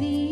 কি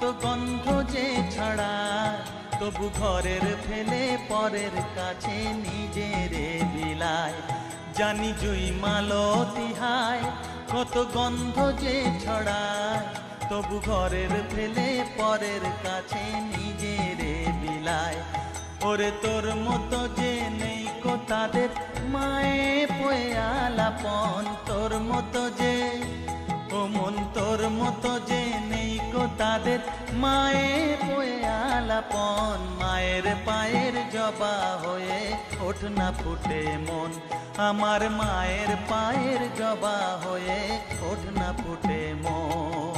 কত গন্ধ যে ছাড়া, তবু ঘরের ফেলে পরের কাছে নিজের বিলায়। জানি জুই মালো তিহায় কত গন্ধ যে ছড়ায়, তবু ঘরের ফেলে পরের কাছে নিজের বিলায়। ওরে তোর মতো যে নেই কো তাদের, মায়ে পয়ে আলাপন। তোর মতো যে, ও মন তোর মতো যে কো তাদের মায়ে বয়ে আলাপন, মায়ের পায়ের জবা হয়ে ওঠ না ফুটে মন। আমার মায়ের পায়ের জবা হয়ে ওঠ না ফুটে মন।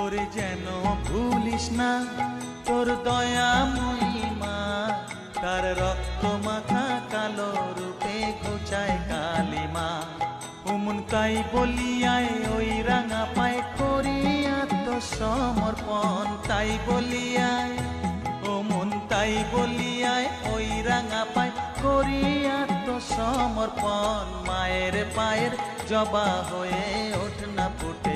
ওরে যেন ভুলিস না। তোর দয়া মহিমা, তার রক্ত মাখা কালো রূপে ঘুচায় কালিমা। উমন তাই বলিয়ায় ওই রাঙা পায় করিয়া তো সমর্পণ তাই বলিয়ায়। ও মন তাই বলিয়ায় ওই রাঙা পায় করিয়া তো সমর্পণ মায়ের পায়ের জবা হয়ে ওঠ না ফুটে।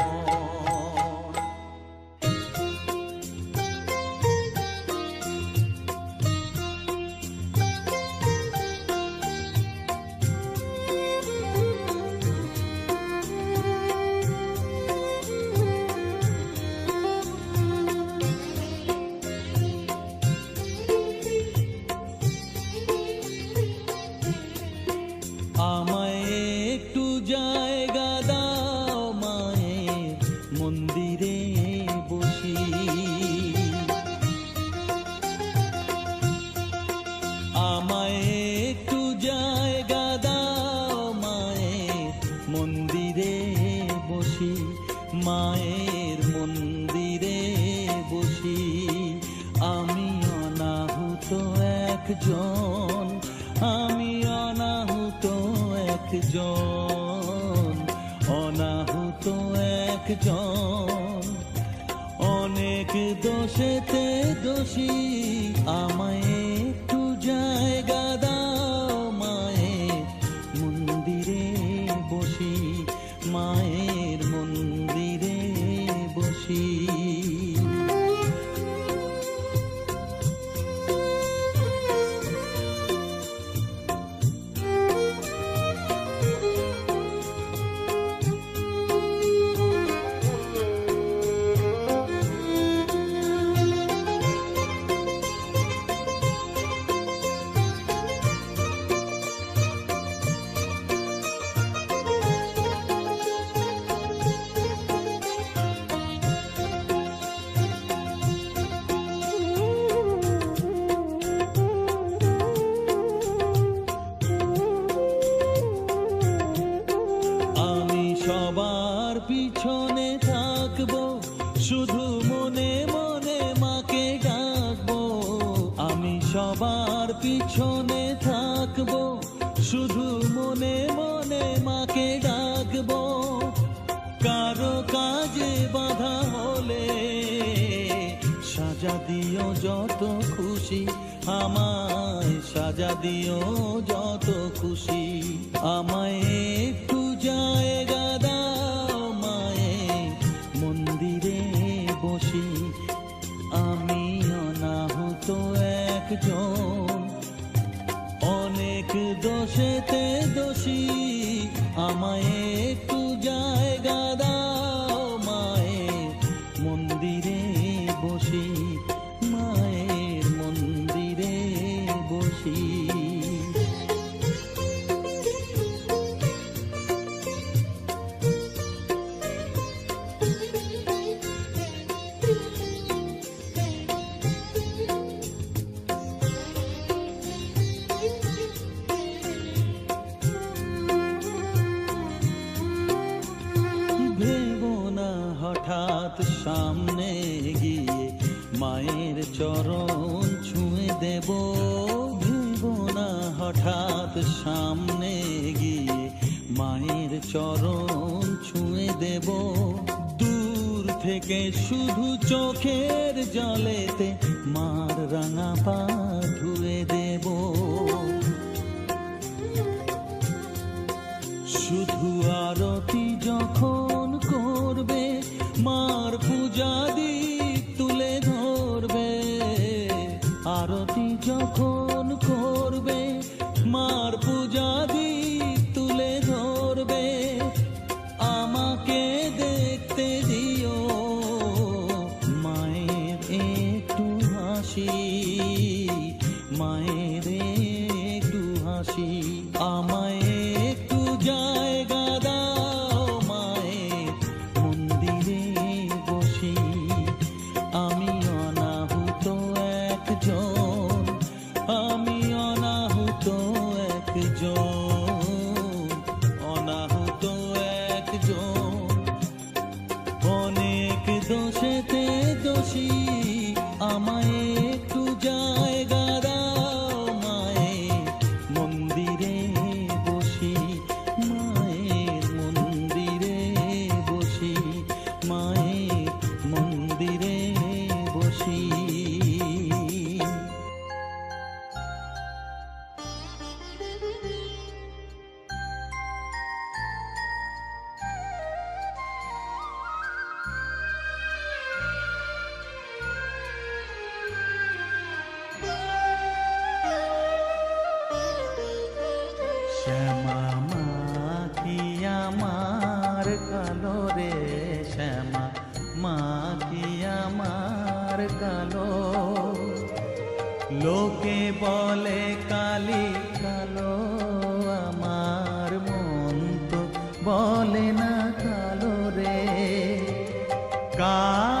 আমায় অনেক দোষেতে দোষী আমায় দিও যত খুশি, আমায় সাজা দিও যত খুশি। আমায় একটু জায়গা দাও মায়ে মন্দিরে বসি। আমি অনাহুত একজন, অনেক দোষেতে দোষী। আমায় জলেতে মার রাঙা পা ধুয়ে দেব। শুধু আরতি যখন করবে মার পূজা না কালো রে। কালো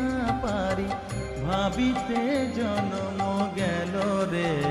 পারি ভাবিতে জন্ম গেল রে।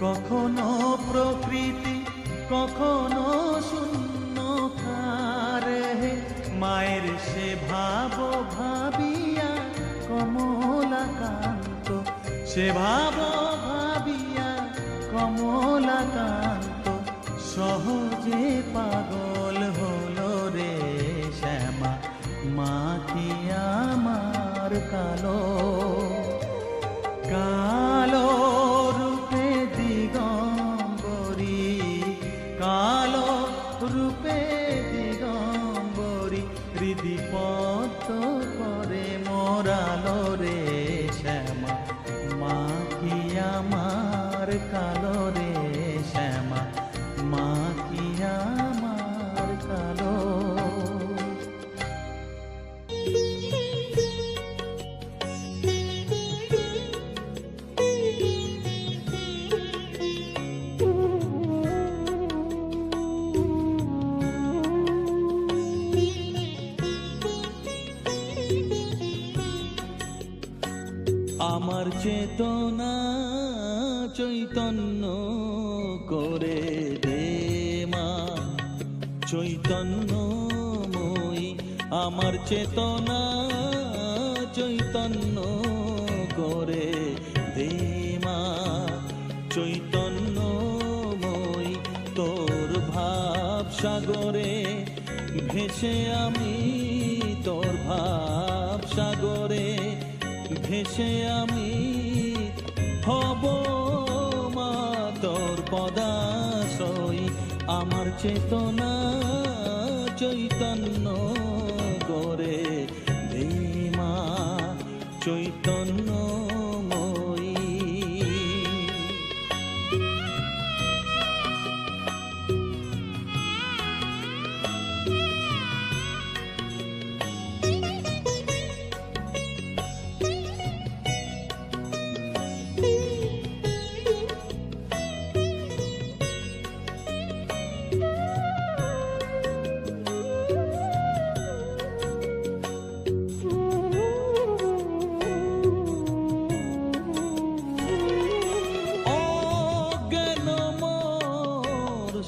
কখনো প্রকৃতি, কখনো শূন্য হে। মায়ের সে ভাব ভাবিয়া কমলাকান্ত, সে ভাব ভাবিয়া কমলাকান্ত, সহজে পাগল হলো রে শ্যামা মা কি আমার কালো। কালো পদ্ম করে মোরালো রে শ্যামা মা কি আমার কালো চৈতন্য করে দে মা। চৈতন্য মই আমার চেতনা চৈতন্য করে দে মা। চৈতন্য মই তোর ভাব সাগরে ভেসে আমি, তোর ভাব সাগরে ভেসে আমি তোর পদাশই আমার চেতনা চৈতন্য।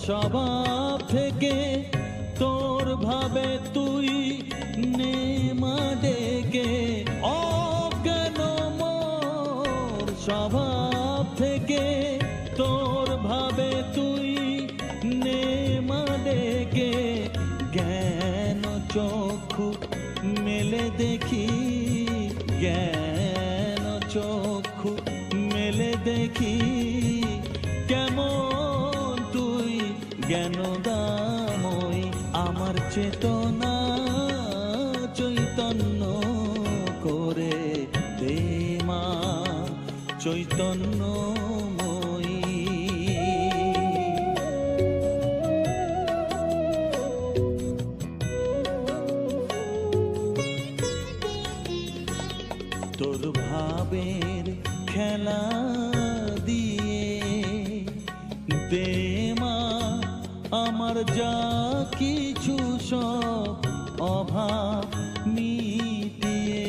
স্বভাব থেকে তোর ভাবে তুই নেমা ডেকে। অজ্ঞান মোর স্বভাব চেতনা চৈতন্য করে দে মা। চৈতন্যময়ী সব অভাব মিটিয়ে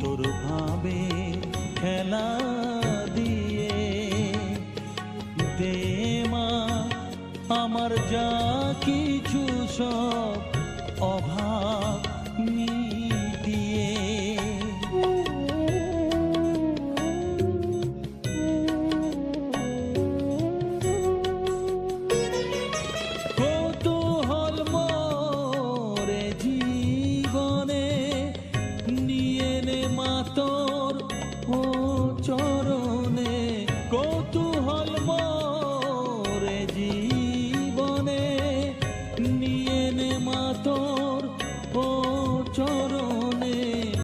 তোর ভাবে খেলা দিয়ে দে মা আমার যা কিছু সব অভাব